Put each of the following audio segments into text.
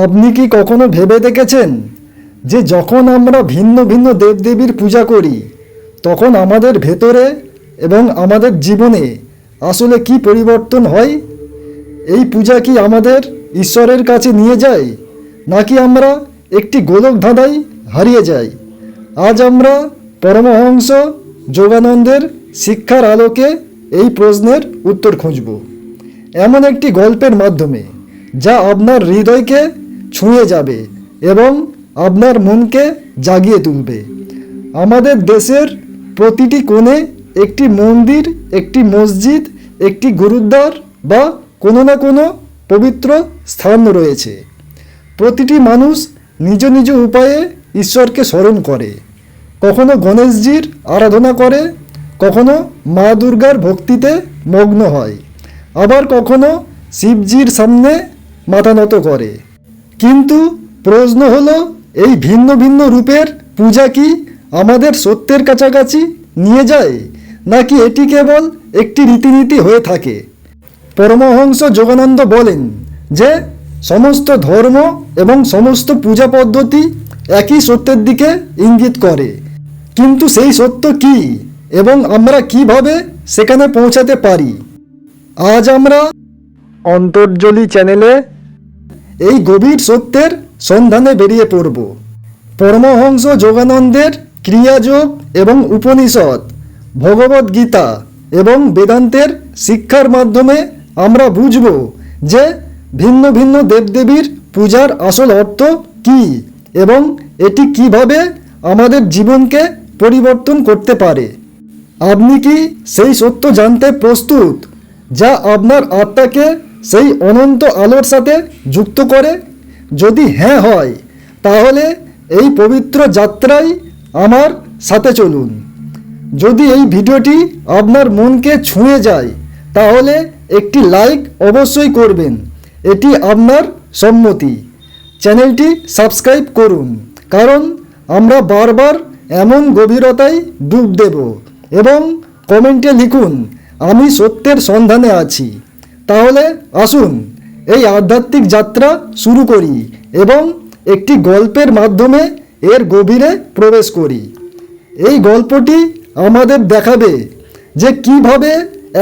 আপনি কি কখনো ভেবে দেখেছেন যে যখন আমরা ভিন্ন ভিন্ন দেবদেবীর পূজা করি, তখন আমাদের ভেতরে এবং আমাদের জীবনে আসলে কি পরিবর্তন হয়? এই পূজা কি আমাদের ঈশ্বরের কাছে নিয়ে যায়, নাকি আমরা একটি গোলক ধাঁধায় হারিয়ে যাই? আজ আমরা পরমহংস যোগানন্দের শিক্ষার আলোকে এই প্রশ্নের উত্তর খুঁজব। এমন একটি গল্পের মাধ্যমে, যা আপনার হৃদয়কে ছুঁয়ে যাবে এবং আপনার মনকে জাগিয়ে তুলবে। আমাদের দেশের প্রতিটি কোণে একটি মন্দির, একটি মসজিদ, একটি গুরুদ্বার বা কোনো না কোনো পবিত্র স্থান রয়েছে। প্রতিটি মানুষ নিজ নিজ উপায়ে ঈশ্বরকে স্মরণ করে। কখনো গণেশজির আরাধনা করে, কখনো মা দুর্গার ভক্তিতে মগ্ন হয়। আবার কখনো শিবজির সামনে মাথা নত করে। কিন্তু প্রশ্ন হলো, এই ভিন্ন ভিন্ন রূপের পূজা কি আমাদের সত্যের কাছাকাছি নিয়ে যায়, নাকি এটি কেবল একটি রীতিনীতি হয়ে থাকে? পরমহংস যোগানন্দ বলেন যে, সমস্ত ধর্ম এবং সমস্ত পূজা পদ্ধতি একই সত্যের দিকে ইঙ্গিত করে। কিন্তু সেই সত্য কি এবং আমরা কীভাবে সেখানে পৌঁছাতে পারি? আজ আমরা অন্তর্জলি চ্যানেলে এই গভীর সত্যের সন্ধানে বেরিয়ে পড়ব। পরমহংস যোগানন্দের ক্রিয়াযোগ এবং উপনিষদ ভগবদ গীতা এবং বেদান্তের শিক্ষার মাধ্যমে আমরা বুঝব যে ভিন্ন ভিন্ন দেবদেবীর পূজার আসল অর্থ কী এবং এটি কীভাবে আমাদের জীবনকে পরিবর্তন করতে পারে। আপনি কি সেই সত্য জানতে প্রস্তুত যা আপনার আত্মাকে সেই অনন্ত আলোর সাথে যুক্ত করে। যদি হ্যাঁ হয়, তাহলে এই পবিত্র যাত্রায় আমার সাথে চলুন। যদি এই ভিডিওটি আপনার মনকে ছুঁয়ে যায়, তাহলে একটি লাইক অবশ্যই করবেন। এটি আপনার সম্মতি। চ্যানেলটি সাবস্ক্রাইব করুন, কারণ আমরা বারবার এমন গভীরতায় ডুব দেব এবং কমেন্টে লিখুন, আমি সত্যের সন্ধানে আছি। তাহলে আসুন এই আধ্যাত্মিক যাত্রা শুরু করি এবং একটি গল্পের মাধ্যমে এর গভীরে প্রবেশ করি। এই গল্পটি আমাদের দেখাবে যে কীভাবে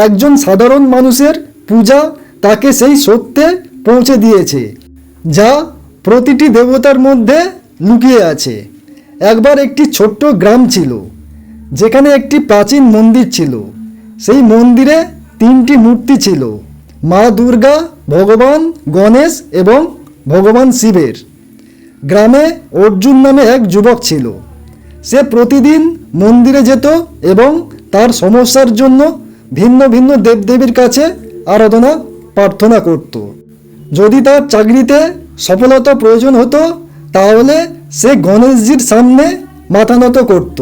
একজন সাধারণ মানুষের পূজা তাকে সেই সত্যে পৌঁছে দিয়েছে, যা প্রতিটি দেবতার মধ্যে লুকিয়ে আছে। একবার একটি ছোট্ট গ্রাম ছিল, যেখানে একটি প্রাচীন মন্দির ছিল। সেই মন্দিরে তিনটি মূর্তি ছিল। মা দুর্গা, ভগবান গণেশ এবং ভগবান শিবের। গ্রামে অর্জুন নামে এক যুবক ছিল। সে প্রতিদিন মন্দিরে যেত এবং তার সমস্যার জন্য ভিন্ন ভিন্ন দেবদেবীর কাছে আরাধনা, প্রার্থনা করত। যদি তার চাকরিতে সফলতা প্রয়োজন হতো, তাহলে সে গণেশজির সামনে মাথা নত করত।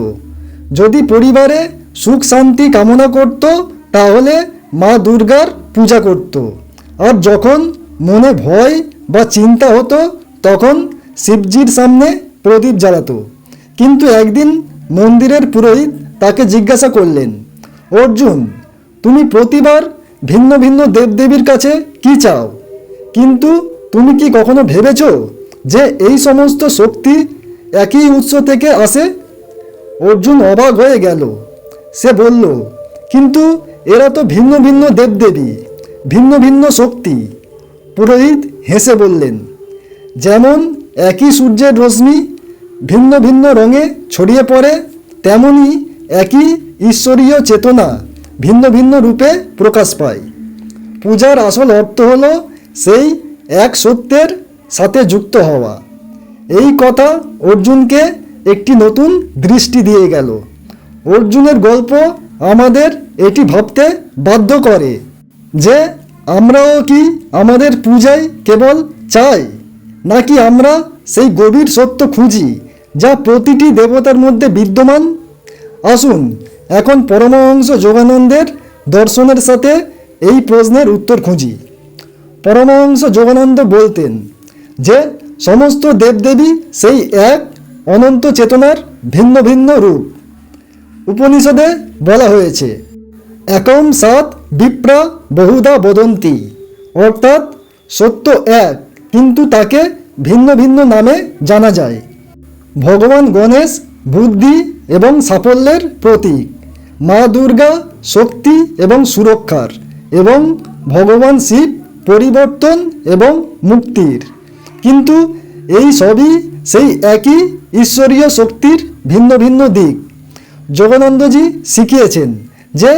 যদি পরিবারে সুখ শান্তি কামনা করত, তাহলে মা দুর্গার পূজা করত। আর যখন মনে ভয় বা চিন্তা হতো, তখন শিবজির সামনে প্রদীপ জ্বালাতো। কিন্তু একদিন মন্দিরের পুরোহিত তাকে জিজ্ঞাসা করলেন, অর্জুন, তুমি প্রতিবার ভিন্ন ভিন্ন দেবদেবীর কাছে কি চাও? কিন্তু তুমি কি কখনো ভেবেছ যে এই সমস্ত শক্তি একই উৎস থেকে আসে? অর্জুন অবাক হয়ে গেল। সে বলল, কিন্তু এরা তো ভিন্ন ভিন্ন দেবদেবী, ভিন্ন ভিন্ন শক্তি। পুরোহিত হেসে বললেন, যেমন একই সূর্যের রশ্মি ভিন্ন ভিন্ন রঙে ছড়িয়ে পড়ে, তেমনি একই ঈশ্বরীয় চেতনা ভিন্ন ভিন্ন রূপে প্রকাশ পায়। পূজার আসল অর্থ হল সেই এক সত্যের সাথে যুক্ত হওয়া। এই কথা অর্জুনকে একটি নতুন দৃষ্টি দিয়ে গেল। অর্জুনের গল্প আমাদের এটি ভাবতে বাধ্য করে যে আমরাও কি আমাদের পূজায় কেবল চাই, নাকি আমরা সেই গভীর সত্য খুঁজি যা প্রতিটি দেবতার মধ্যে বিদ্যমান? আসুন, এখন পরমহংস যোগানন্দের দর্শনের সাথে এই প্রশ্নের উত্তর খুঁজি। পরমহংস যোগানন্দ বলতেন যে, সমস্ত দেবদেবী সেই এক অনন্ত চেতনার ভিন্ন ভিন্ন রূপ। উপনিষদে বলা হয়েছে একম সাত বিপ্রা বহুধা বদন্তি। অর্থাৎ সত্য এক, কিন্তু তাকে ভিন্ন ভিন্ন নামে জানা যায়। ভগবান গণেশ বুদ্ধি এবং সাফল্যের প্রতীক, মা দুর্গা শক্তি এবং সুরক্ষার, এবং ভগবান শিব পরিবর্তন এবং মুক্তির। কিন্তু এই সবই সেই একই ঈশ্বরীয় শক্তির ভিন্ন ভিন্ন দিক। যোগানন্দজি শিখিয়েছেন যে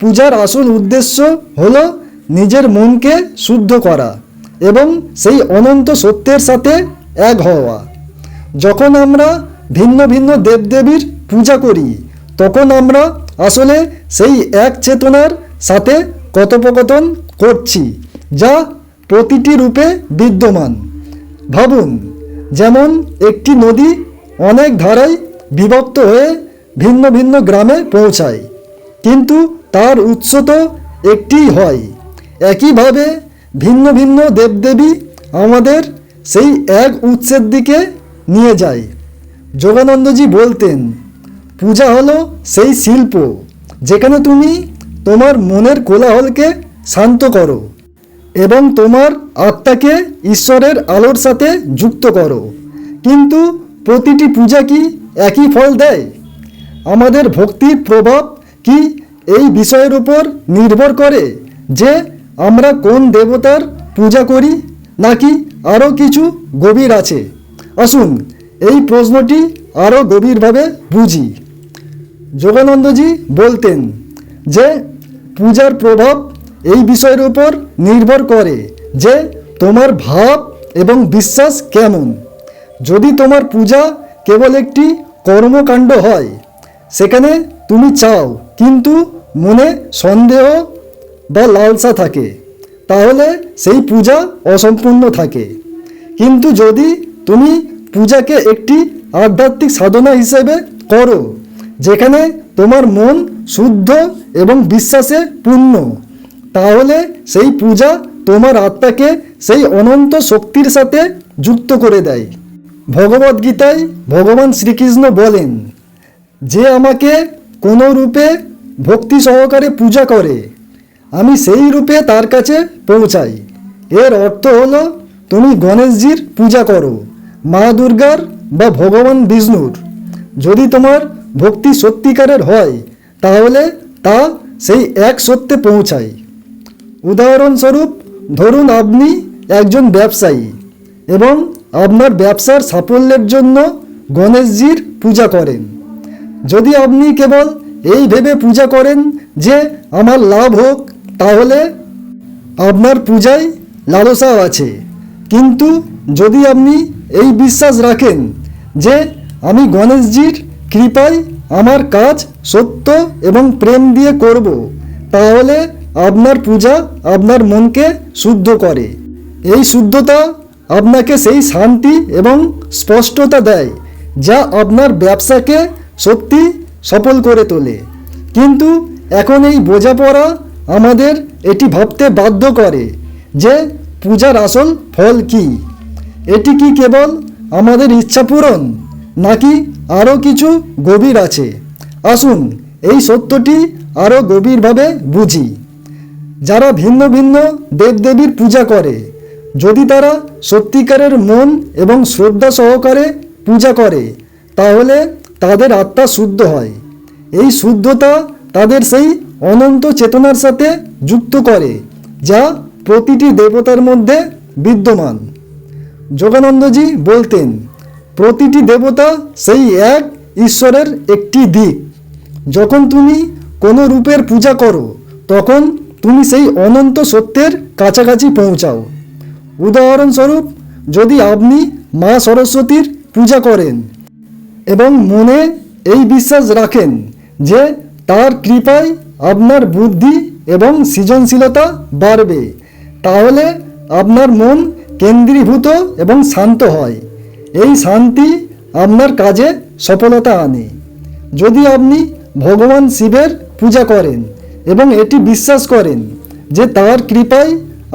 পূজার আসল উদ্দেশ্য হল নিজের মনকে শুদ্ধ করা এবং সেই অনন্ত সত্যের সাথে এক হওয়া। যখন আমরা ভিন্ন ভিন্ন দেবদেবীর পূজা করি, তখন আমরা আসলে সেই এক চেতনার সাথে কথোপকথন করছি যা প্রতিটি রূপে বিদ্যমান। ভাবুন, যেমন একটি নদী অনেক ধারায় বিভক্ত হয়ে ভিন্ন ভিন্ন গ্রামে পৌঁছায়। কিন্তু তার উৎস তো একটিই হয়। একইভাবে ভিন্ন ভিন্ন দেবদেবী আমাদের সেই এক উৎসের দিকে নিয়ে যায়। যোগানন্দজি বলতেন, পূজা হলো সেই শিল্প, যেখানে তুমি তোমার মনের কোলাহলকে শান্ত করো এবং তোমার আত্মাকে ঈশ্বরের আলোর সাথে যুক্ত করো। কিন্তু প্রতিটি পূজা কি একই ফল দেয়? আমাদের ভক্তির প্রভাব কি এই বিষয়ের উপর নির্ভর করে যে আমরা কোন দেবতার পূজা করি নাকি আরও কিছু গভীর আছে? আসুন এই প্রশ্নটি আরও গভীরভাবে বুঝি। যোগানন্দজি বলতেন যে পূজার প্রভাব এই বিষয়ের উপর নির্ভর করে যে তোমার ভাব এবং বিশ্বাস কেমন। যদি তোমার পূজা কেবল একটি কর্মকাণ্ড হয় সেখানে তুমি চাও, কিন্তু মনে সন্দেহ বা লালসা থাকে। তাহলে সেই পূজা অসম্পূর্ণ থাকে। কিন্তু যদি তুমি পূজাকে একটি আধ্যাত্মিক সাধনা হিসেবে করো, যেখানে তোমার মন শুদ্ধ এবং বিশ্বাসে পূর্ণ, তাহলে সেই পূজা তোমার আত্মাকে সেই অনন্ত শক্তির সাথে যুক্ত করে দেয়। ভগবদ্গীতায় ভগবান শ্রীকৃষ্ণ বলেন যে আমাকে কোনো রূপে ভক্তি সহকারে পূজা করে, আমি সেই রূপে তার কাছে পৌঁছাই। এর অর্থ হলো, তুমি গণেশজির পূজা করো, মা দুর্গার বা ভগবান বিষ্ণুর। যদি তোমার ভক্তি সত্যিকারের হয়, তাহলে তা সেই এক সত্যে পৌঁছায়। উদাহরণস্বরূপ, ধরুন আপনি একজন ব্যবসায়ী এবং আপনার ব্যবসার সাফল্যের জন্য গণেশজির পূজা করেন। যদি আপনি কেবল এই ভেবে পূজা করেন যে আমার লাভ হোক, তাহলে আপনার পূজায় লালসাও আছে। কিন্তু যদি আপনি এই বিশ্বাস রাখেন যে আমি গণেশজির কৃপায় আমার কাজ সত্য এবং প্রেম দিয়ে করব, তাহলে আপনার পূজা আপনার মনকে শুদ্ধ করে। এই শুদ্ধতা আপনাকে সেই শান্তি এবং স্পষ্টতা দেয়, যা আপনার ব্যবসাকে সত্যি সফল করে তোলে। কিন্তু এখন এই বোঝাপড়া আমাদের এটি ভাবতে বাধ্য করে যে পূজার আসল ফল কি? এটি কি কেবল আমাদের ইচ্ছা পূরণ, নাকি আরও কিছু গভীর আছে? আসুন এই সত্যটি আরও গভীরভাবে বুঝি। যারা ভিন্ন ভিন্ন দেবদেবীর পূজা করে, যদি তারা সত্যিকারের মন এবং শ্রদ্ধা সহকারে পূজা করে, তাহলে তাদের আত্মা শুদ্ধ হয়। এই শুদ্ধতা তাদের সেই অনন্ত চেতনার সাথে যুক্ত করে, যা প্রতিটি দেবতার মধ্যে বিদ্যমান। যোগানন্দজি বলতেন, প্রতিটি দেবতা সেই এক ঈশ্বরের একটি দিক। যখন তুমি কোনো রূপের পূজা করো, তখন তুমি সেই অনন্ত সত্যের কাছাকাছি পৌঁছাও। উদাহরণস্বরূপ, যদি আপনি মা সরস্বতীর পূজা করেন এবং মনে এই বিশ্বাস রাখেন যে তার কৃপায় আপনার বুদ্ধি এবং সৃজনশীলতা বাড়বে। তাহলে আপনার মন কেন্দ্রীভূত এবং শান্ত হয়। এই শান্তি আপনার কাজে সফলতা আনে। যদি আপনি ভগবান শিবের পূজা করেন এবং এটি বিশ্বাস করেন যে তার কৃপায়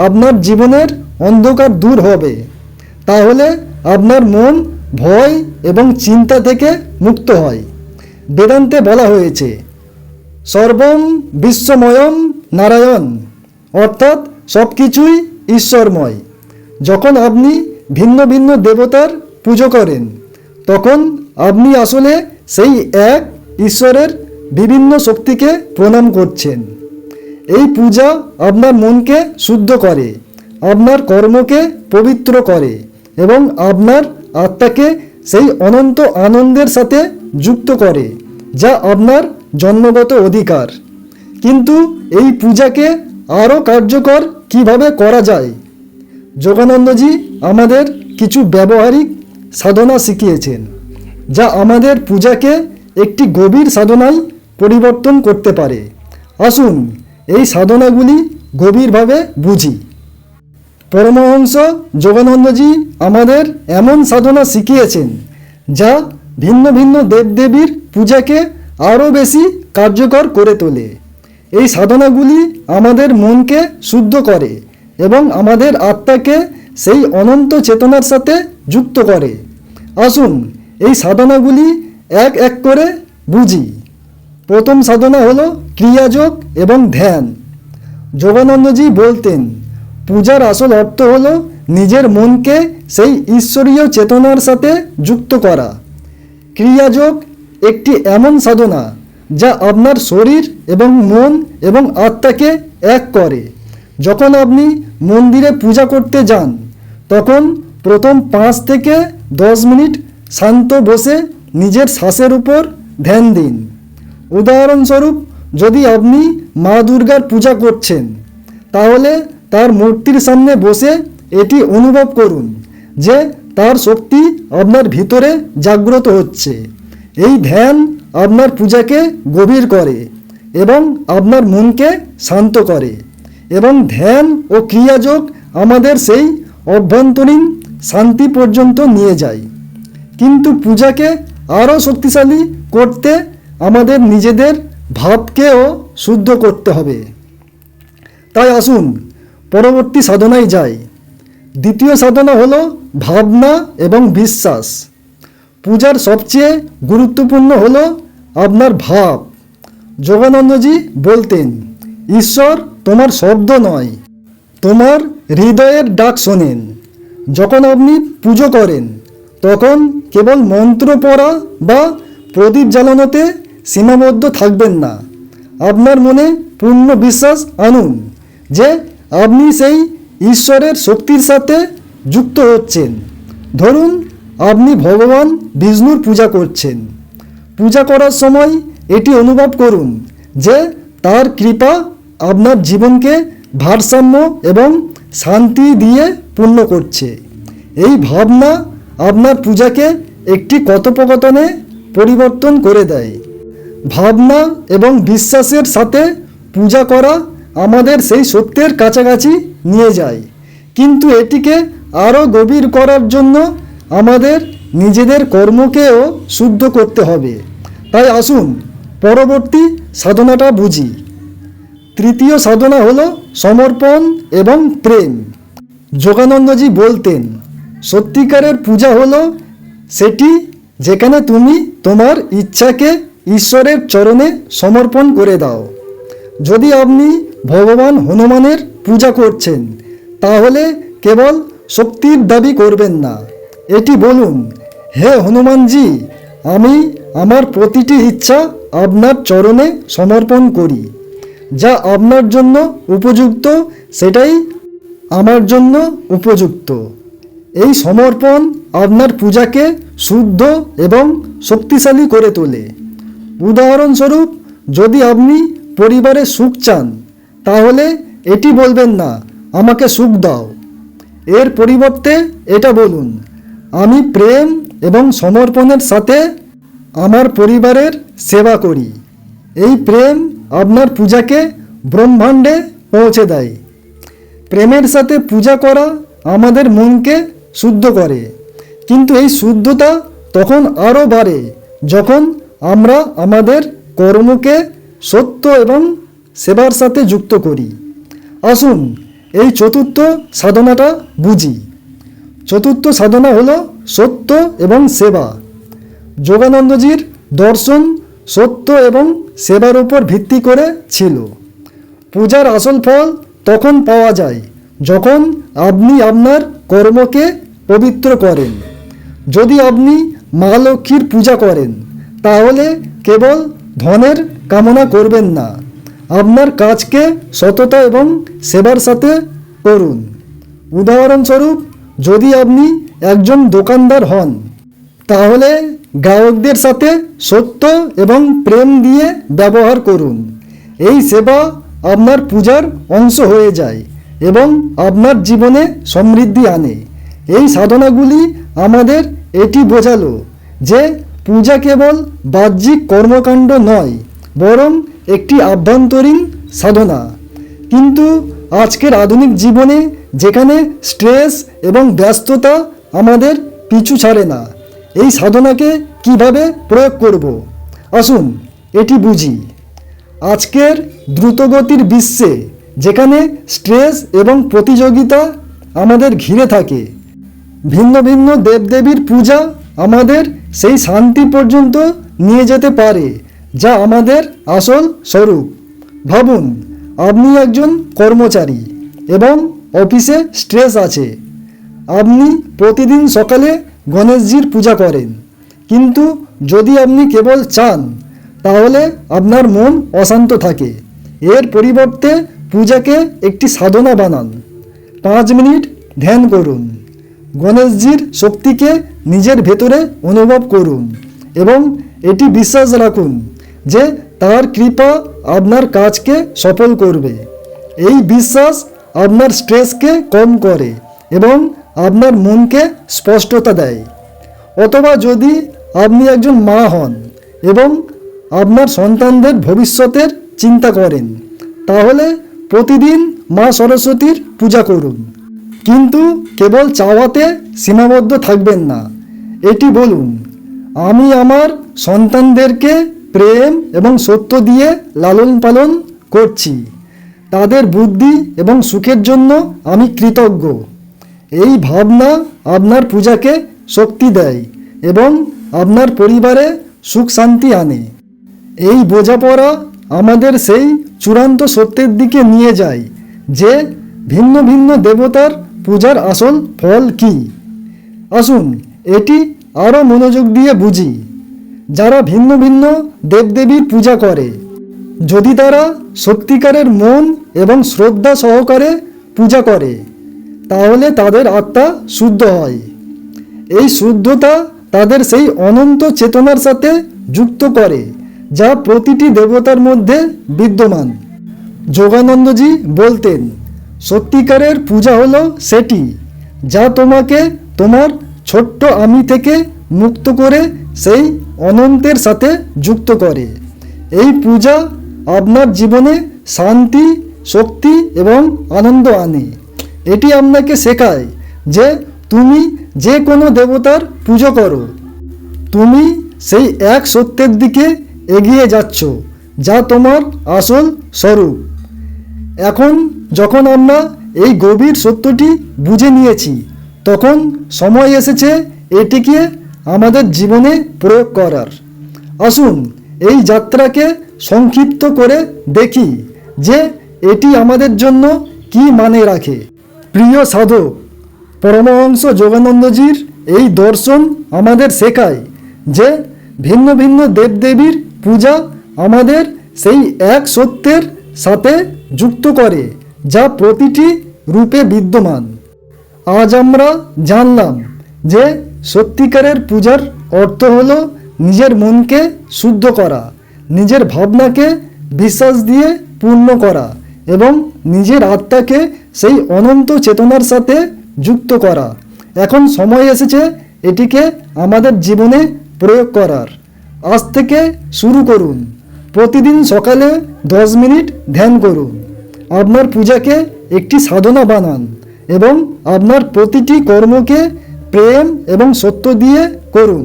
আপনার জীবনের অন্ধকার দূর হবে, তাহলে আপনার মন ভয় এবং চিন্তা থেকে মুক্ত হয়। বেদান্তে বলা হয়েছে, সর্বম বিশ্বময়ম নারায়ণ, অর্থাৎ সব কিছুই ঈশ্বরময়। যখন আপনি ভিন্ন ভিন্ন দেবতার পুজো করেন, তখন আপনি আসলে সেই এক ঈশ্বরের বিভিন্ন শক্তিকে প্রণাম করছেন। এই পূজা আপনার মনকে শুদ্ধ করে, আপনার কর্মকে পবিত্র করে এবং আপনার আত্মাকে সেই অনন্ত আনন্দের সাথে যুক্ত করে, যা আপনার জন্মগত অধিকার। কিন্তু এই পূজাকে আরও কার্যকর কীভাবে করা যায়? যোগানন্দজি আমাদের কিছু ব্যবহারিক সাধনা শিখিয়েছেন, যা আমাদের পূজাকে একটি গভীর সাধনায় পরিবর্তন করতে পারে। আসুন এই সাধনাগুলি গভীরভাবে বুঝি। পরমহংস যোগানন্দজি আমাদের এমন সাধনা শিখিয়েছেন, যা ভিন্ন ভিন্ন দেবদেবীর পূজাকে আরও বেশি কার্যকর করে তোলে। এই সাধনাগুলি আমাদের মনকে শুদ্ধ করে এবং আমাদের আত্মাকে সেই অনন্ত চেতনার সাথে যুক্ত করে। আসুন এই সাধনাগুলি এক এক করে বুঝি। প্রথম সাধনা হলো ক্রিয়াযোগ এবং ধ্যান। যোগানন্দজি বলতেন পূজার আসল অর্থ হলো নিজের মনকে সেই ঈশ্বরীয় চেতনার সাথে যুক্ত করা। ক্রিয়াযোগ একটি এমন সাধনা যা আপনার শরীর এবং মন এবং আত্মাকে এক করে। যখন আপনি মন্দিরে পূজা করতে যান, তখন প্রথম পাঁচ থেকে দশ মিনিট শান্ত বসে নিজের শ্বাসের উপর ধ্যান দিন। উদাহরণস্বরূপ, যদি আপনি মা দুর্গার পূজা করছেন, তাহলে তার মূর্তির সামনে বসে এটি অনুভব করুন যে তার শক্তি আপনার ভিতরে জাগ্রত হচ্ছে। এই ধ্যান আপনার পূজাকে গভীর করে এবং আপনার মনকে শান্ত করে এবং ধ্যান ও ক্রিয়াযোগ আমাদের সেই অভ্যন্তরীণ শান্তি পর্যন্ত নিয়ে যায়। কিন্তু পূজাকে আরও শক্তিশালী করতে আমাদের নিজেদের ভাবকেও শুদ্ধ করতে হবে। তাই আসুন পরবর্তী সাধনায় যাই। দ্বিতীয় সাধনা হলো ভাবনা এবং বিশ্বাস। পূজার সবচেয়ে গুরুত্বপূর্ণ হলো আপনার ভাব। যোগানন্দজি বলতেন, ঈশ্বর তোমার শব্দ নয়, তোমার হৃদয়ের ডাক শোনেন। যখন আপনি পুজো করেন, তখন কেবল মন্ত্র পড়া বা প্রদীপ জ্বালানোতে সীমাবদ্ধ থাকবেন না। আপনার মনে পূর্ণ বিশ্বাস আনুন যে আপনি সেই ঈশ্বরের শক্তির সাথে যুক্ত হচ্ছেন। ধরুন, আপনি ভগবান বিষ্ণুর পূজা করছেন। পূজা করার সময় এটি অনুভব করুন যে তার কৃপা আপনার জীবনকে ভারসাম্য এবং শান্তি দিয়ে পূর্ণ করছে। এই ভাবনা আপনার পূজাকে একটি কথোপকথনে পরিবর্তন করে দেয়। ভাবনা এবং বিশ্বাসের সাথে পূজা করা আমাদের সেই সত্যের কাছাকাছি নিয়ে যায়। কিন্তু এটিকে আরও গভীর করার জন্য আমাদের নিজেদের কর্মকেও শুদ্ধ করতে হবে। তাই আসুন পরবর্তী সাধনাটা বুঝি। তৃতীয় সাধনা হলো সমর্পণ এবং প্রেম। যোগানন্দজি বলতেন, সত্যিকারের পূজা হলো সেটি যেখানে তুমি তোমার ইচ্ছাকে ঈশ্বরের চরণে সমর্পণ করে দাও। যদি আপনি ভগবান হনুমানের পূজা করছেন। তাহলে কেবল শক্তির দাবি করবেন না। এটি বলুন, হে হনুমানজি, আমি আমার প্রতিটি ইচ্ছা আপনার চরণে সমর্পণ করি। যা আপনার জন্য উপযুক্ত, সেটাই আমার জন্য উপযুক্ত। এই সমর্পণ আপনার পূজাকে শুদ্ধ এবং শক্তিশালী করে তোলে। উদাহরণস্বরূপ, যদি আপনি পরিবারে সুখ চান তাহলে এটি বলবেন না, আমাকে সুখ দাও। এর পরিবর্তে এটা বলুন, আমি প্রেম এবং সমর্পণের সাথে আমার পরিবারের সেবা করি। এই প্রেম আপনার পূজাকে ব্রহ্মাণ্ডে পৌঁছে দেয়। প্রেমের সাথে পূজা করা আমাদের মনকে শুদ্ধ করে। কিন্তু এই শুদ্ধতা তখন আরও বাড়ে, যখন আমরা আমাদের কর্মকে সত্য এবং সেবার সাথে যুক্ত করি। আসুন, এই চতুর্থ সাধনাটা বুঝি। চতুর্থ সাধনা হলো সত্য এবং সেবা। যোগানন্দজির দর্শন সত্য এবং সেবার উপর ভিত্তি করে ছিল। পূজার আসল ফল তখন পাওয়া যায়, যখন আপনি আপনার কর্মকে পবিত্র করেন। যদি আপনি মা লক্ষ্মীর পূজা করেন, তাহলে কেবল ধনের কামনা করবেন না। আপনার কাজকে সততা এবং সেবার সাথে করুন। উদাহরণস্বরূপ, যদি আপনি একজন দোকানদার হন, তাহলে গ্রাহকদের সাথে সত্য এবং প্রেম দিয়ে ব্যবহার করুন। এই সেবা আপনার পূজার অংশ হয়ে যায় এবং আপনার জীবনে সমৃদ্ধি আনে। এই সাধনাগুলি আমাদের এটি বোঝালো যে পূজা কেবল বাহ্যিক কর্মকাণ্ড নয় বরং একটি আভ্যন্তরীণ সাধনা। কিন্তু আজকের আধুনিক জীবনে যেখানে স্ট্রেস এবং ব্যস্ততা আমাদের পিছু ছাড়ে না, এই সাধনাকে কীভাবে প্রয়োগ করব? আসুন এটি বুঝি। আজকের দ্রুতগতির বিশ্বে যেখানে স্ট্রেস এবং প্রতিযোগিতা আমাদের ঘিরে থাকে, ভিন্ন ভিন্ন দেবদেবীর পূজা আমাদের সেই শান্তি পর্যন্ত নিয়ে যেতে পারে। যা আমাদের আসল স্বরূপ। ভাবুন, আপনি একজন কর্মচারী এবং অফিসে স্ট্রেস আছে। আপনি প্রতিদিন সকালে গণেশজির পূজা করেন। কিন্তু যদি আপনি কেবল চান, তাহলে আপনার মন অশান্ত থাকে। এর পরিবর্তে পূজাকে একটি সাধনা বানান। পাঁচ মিনিট ধ্যান করুন। গণেশজির শক্তিকে নিজের ভেতরে অনুভব করুন এবং এটি বিশ্বাস রাখুন। যে তার কৃপা আপনার কাজকে সফল করবে। এই বিশ্বাস আপনার স্ট্রেসকে কম করে এবং আপনার মনকে স্পষ্টতা দেয়। অথবা যদি আপনি একজন মা হন এবং আপনার সন্তানদের ভবিষ্যতের চিন্তা করেন, তাহলে প্রতিদিন মা সরস্বতীর পূজা করুন। কিন্তু কেবল চাওয়াতে সীমাবদ্ধ থাকবেন না। এটি বলুন, আমি আমার সন্তানদেরকে প্রেম এবং সত্য দিয়ে লালন পালন করছি। তাদের বুদ্ধি এবং সুখের জন্য আমি কৃতজ্ঞ। এই ভাবনা আপনার পূজাকে শক্তি দেয় এবং আপনার পরিবারে সুখ শান্তি আনে। এই বোঝাপড়া আমাদের সেই চূড়ান্ত সত্যের দিকে নিয়ে যায় যে ভিন্ন ভিন্ন দেবতার পূজার আসল ফল কী। আসুন, এটি আরও মনোযোগ দিয়ে বুঝি। যারা ভিন্ন ভিন্ন দেবদেবীর পূজা করে। যদি তারা সত্যিকারের মন এবং শ্রদ্ধা সহকারে পূজা করে, তাহলে তাদের আত্মা শুদ্ধ হয়। এই শুদ্ধতা তাদের সেই অনন্ত চেতনার সাথে যুক্ত করে, যা প্রতিটি দেবতার মধ্যে বিদ্যমান। যোগানন্দজি বলতেন, সত্যিকারের পূজা হলো সেটি, যা তোমাকে তোমার ছোট্ট আমি থেকে মুক্ত করে সেই অনন্তের সাথে যুক্ত করে। এই পূজা আপনার জীবনে শান্তি, শক্তি এবং আনন্দ আনে। এটি আপনাকে শেখায় যে তুমি যে কোনো দেবতার পুজো করো। তুমি সেই এক সত্যের দিকে এগিয়ে যাচ্ছ, যা তোমার আসল স্বরূপ। এখন যখন আমরা এই গভীর সত্যটি বুঝে নিয়েছি, তখন সময় এসেছে এটিকে আমাদের জীবনে প্রয়োগ করার। আসুন এই যাত্রাকে সংক্ষিপ্ত করে দেখি যে এটি আমাদের জন্য কি মানে রাখে। প্রিয় সাধক, পরমহংস যোগানন্দজির এই দর্শন আমাদের শেখায় যে ভিন্ন ভিন্ন দেবদেবীর পূজা আমাদের সেই এক সত্যের সাথে যুক্ত করে, যা প্রতিটি রূপে বিদ্যমান। আজ আমরা জানলাম যে সত্যিকারের পূজার অর্থ হল নিজের মনকে শুদ্ধ করা, নিজের ভাবনাকে বিশ্বাস দিয়ে পূর্ণ করা এবং নিজের আত্মাকে সেই অনন্ত চেতনার সাথে যুক্ত করা। এখন সময় এসেছে এটিকে আমাদের জীবনে প্রয়োগ করার। আজ থেকে শুরু করুন। প্রতিদিন সকালে দশ মিনিট ধ্যান করুন। আপনার পূজাকে একটি সাধনা বানান এবং আপনার প্রতিটি কর্মকে প্রেম এবং সত্য দিয়ে করুন।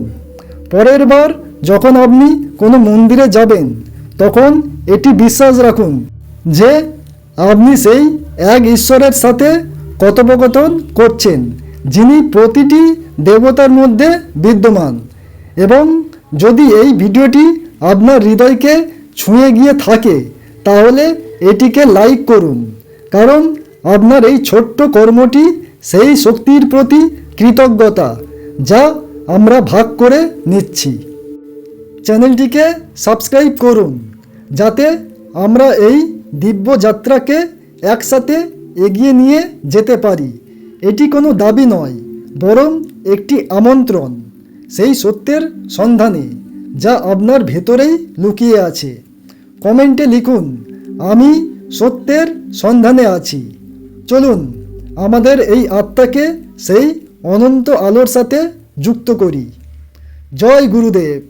পরের বার যখন আপনি কোনো মন্দিরে যাবেন, তখন এটি বিশ্বাস রাখুন যে আপনি সেই এক ঈশ্বরের সাথে কথোপকথন করছেন, যিনি প্রতিটি দেবতার মধ্যে বিদ্যমান। এবং যদি এই ভিডিওটি আপনার হৃদয়কে ছুঁয়ে গিয়ে থাকে, তাহলে এটিকে লাইক করুন, কারণ আপনার এই ছোট্ট কর্মটি সেই শক্তির প্রতি কৃতজ্ঞতা যা আমরা ভাগ করে নিচ্ছি। চ্যানেলটিকে সাবস্ক্রাইব করুন যাতে আমরা এই দিব্য যাত্রাকে একসাথে এগিয়ে নিয়ে যেতে পারি। এটি কোনো দাবি নয়, বরং একটি আমন্ত্রণ, সেই সত্যের সন্ধানে যা আপনার ভেতরেই লুকিয়ে আছে। কমেন্টে লিখুন, আমি সত্যের সন্ধানে আছি। চলুন, আমাদের এই আত্মাকে সেই অনন্ত আলোর সাথে যুক্ত করি। জয় গুরুদেব।